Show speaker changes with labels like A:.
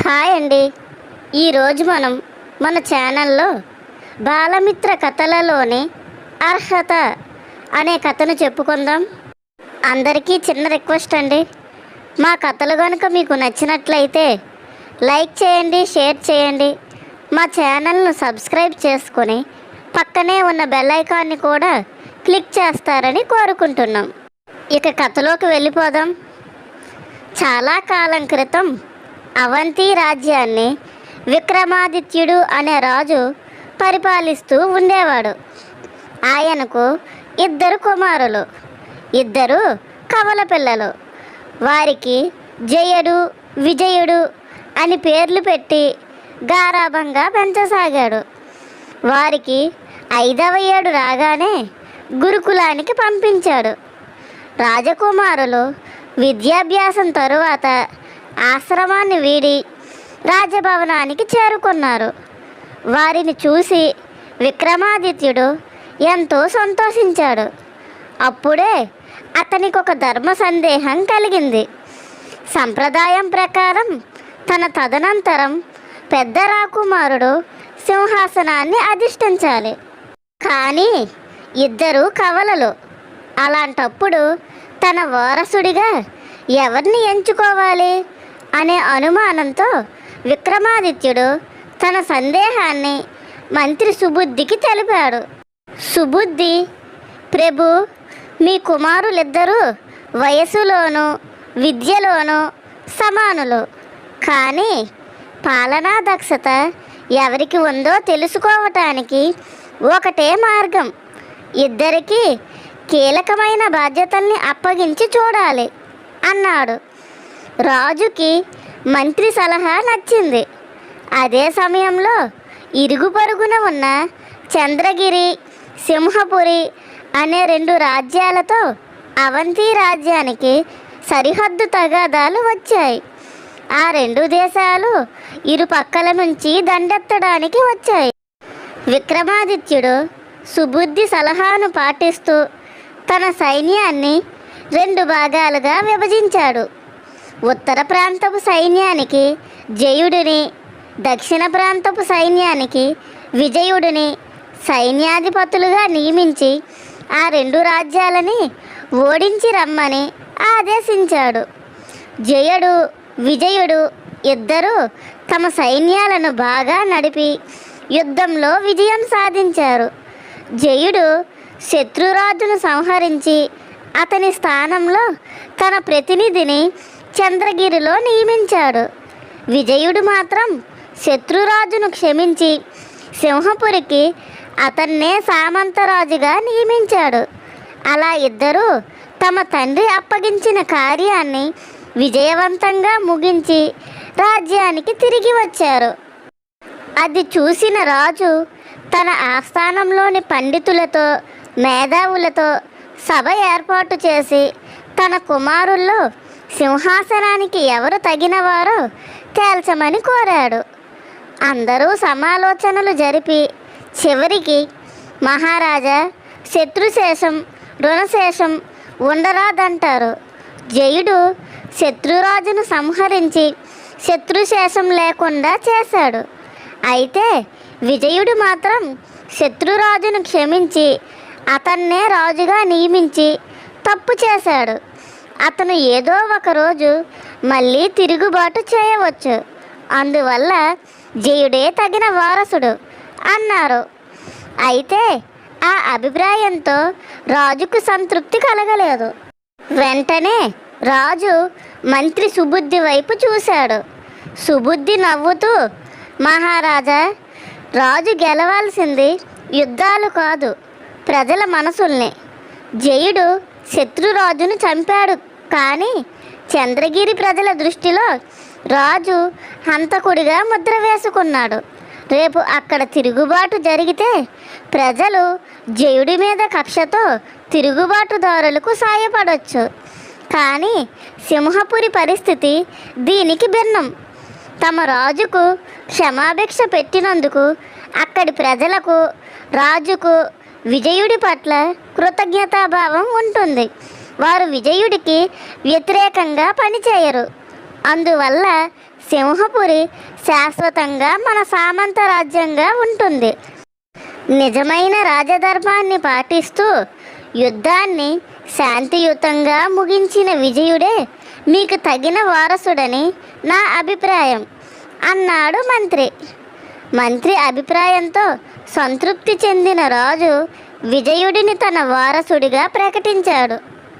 A: Hi అండి. ఈరోజు మనం మన ఛానల్లో బాలమిత్ర కథలలోని అర్హత అనే కథను చెప్పుకుందాం. అందరికీ చిన్న రిక్వెస్ట్ అండి. మా కథలు కనుక మీకు నచ్చినట్లయితే లైక్ చేయండి షేర్ చేయండి. మా ఛానల్ను సబ్స్క్రైబ్ చేసుకొని పక్కనే ఉన్న బెల్ ఐకాన్ని కూడా క్లిక్ చేస్తారని కోరుకుంటున్నాం. ఇక కథలోకి వెళ్ళిపోదాం. చాలా కాలం క్రితం అవంతి రాజ్యాన్ని విక్రమాదిత్యుడు అనే రాజు పరిపాలిస్తూ ఉండేవాడు. ఆయనకు ఇద్దరు కుమారులు ఇద్దరు కవల పిల్లలు. వారికి జయుడు విజయుడు అని పేర్లు పెట్టి గారాభంగా పెంచసాగాడు. వారికి ఐదవ ఏడు రాగానే గురుకులానికి పంపించాడు. రాజకుమారులు విద్యాభ్యాసం తరువాత ఆశ్రమాన్ని వీడి రాజభవనానికి చేరుకున్నారు. వారిని చూసి విక్రమాదిత్యుడు ఎంతో సంతోషించాడు. అప్పుడే అతనికి ఒక ధర్మ సందేహం కలిగింది. సంప్రదాయం ప్రకారం తన తదనంతరం పెద్ద రాకుమారుడు సింహాసనాన్ని అధిష్ఠించాలి. కానీ ఇద్దరు కవలలు. అలాంటప్పుడు తన వారసుడిగా ఎవరిని ఎంచుకోవాలి? అనే అనుమానంతో విక్రమాదిత్యుడు తన సందేహాన్ని మంత్రి సుబుద్ధికి తెలిపాడు. సుబుద్ధి ప్రభు మీ కుమారులిద్దరూ వయసులోనూ విద్యలోనూ సమానులు. కానీ పాలనా దక్షత ఎవరికి ఉందో తెలుసుకోవటానికి ఒకటే మార్గం. ఇద్దరికీ కీలకమైన బాధ్యతల్ని అప్పగించి చూడాలి అన్నాడు. రాజుకి మంత్రి సలహా నచ్చింది. అదే సమయంలో ఇరుగు పరుగున ఉన్న చంద్రగిరి సింహపురి అనే రెండు రాజ్యాలతో అవంతి రాజ్యానికి సరిహద్దు తగాదాలు వచ్చాయి. ఆ రెండు దేశాలు ఇరు పక్కల నుంచి దండెత్తడానికి వచ్చాయి. విక్రమాదిత్యుడు సుబుద్ధి సలహాను పాటిస్తూ తన సైన్యాన్ని రెండు భాగాలుగా విభజించాడు. ఉత్తర ప్రాంతపు సైన్యానికి జయుడిని దక్షిణ ప్రాంతపు సైన్యానికి విజయుడిని సైన్యాధిపతులుగా నియమించి ఆ రెండు రాజ్యాలని ఓడించి రమ్మని ఆదేశించాడు. జయుడు విజయుడు ఇద్దరూ తమ సైన్యాలను బాగా నడిపి యుద్ధంలో విజయం సాధించారు. జయుడు శత్రురాజును సంహరించి అతని స్థానంలో తన ప్రతినిధిని చంద్రగిరిలో నియమించాడు. విజయుడు మాత్రం శత్రురాజును క్షమించి సింహపురికి అతన్నే సామంతరాజుగా నియమించాడు. అలా ఇద్దరూ తమ తండ్రి అప్పగించిన కార్యాన్ని విజయవంతంగా ముగించి రాజ్యానికి తిరిగి వచ్చారు. అది చూసిన రాజు తన ఆస్థానంలోని పండితులతో మేధావులతో సభ ఏర్పాటు చేసి తన కుమారుల్లో సింహాసనానికి ఎవరు తగినవారో తేల్చమని కోరాడు. అందరూ సమాలోచనలు జరిపి చివరికి మహారాజా శత్రుశేషం రుణశేషం ఉండరాదంటారు. జయుడు శత్రురాజును సంహరించి శత్రుశేషం లేకుండా చేశాడు. అయితే విజయుడు మాత్రం శత్రురాజును క్షమించి అతన్నే రాజుగా నియమించి తప్పు చేశాడు. అతను ఏదో ఒక రోజు మళ్ళీ తిరుగుబాటు చేయవచ్చు. అందువల్ల జయుడే తగిన వారసుడు అన్నారు. అయితే ఆ అభిప్రాయంతో రాజుకు సంతృప్తి కలగలేదు. వెంటనే రాజు మంత్రి సుబుద్ధి వైపు చూశాడు. సుబుద్ధి నవ్వుతూ మహారాజా రాజు గెలవాల్సింది యుద్ధాలు కాదు ప్రజల మనసుల్ని. జయుడు శత్రురాజును చంపాడు కానీ చంద్రగిరి ప్రజల దృష్టిలో రాజు హంతకుడిగా ముద్ర వేసుకున్నాడు. రేపు అక్కడ తిరుగుబాటు జరిగితే ప్రజలు జయుడి మీద కక్షతో తిరుగుబాటుదారులకు సాయపడవచ్చు కానీ సింహపురి పరిస్థితి దీనికి భిన్నం. తమ రాజుకు క్షమాభిక్ష పెట్టినందుకు అక్కడి ప్రజలకు రాజుకు విజయుడి పట్ల కృతజ్ఞతాభావం ఉంటుంది. వారు విజయుడికి వ్యతిరేకంగా పనిచేయరు. అందువల్ల సింహపురి శాశ్వతంగా మన సామంత రాజ్యంగా ఉంటుంది. నిజమైన రాజధర్మాన్ని పాటిస్తూ యుద్ధాన్ని శాంతియుతంగా ముగించిన విజయుడే మీకు తగిన వారసుడని నా అభిప్రాయం అన్నాడు మంత్రి. మంత్రి అభిప్రాయంతో సంతృప్తి చెందిన రాజు విజయుడిని తన వారసుడిగా ప్రకటించాడు.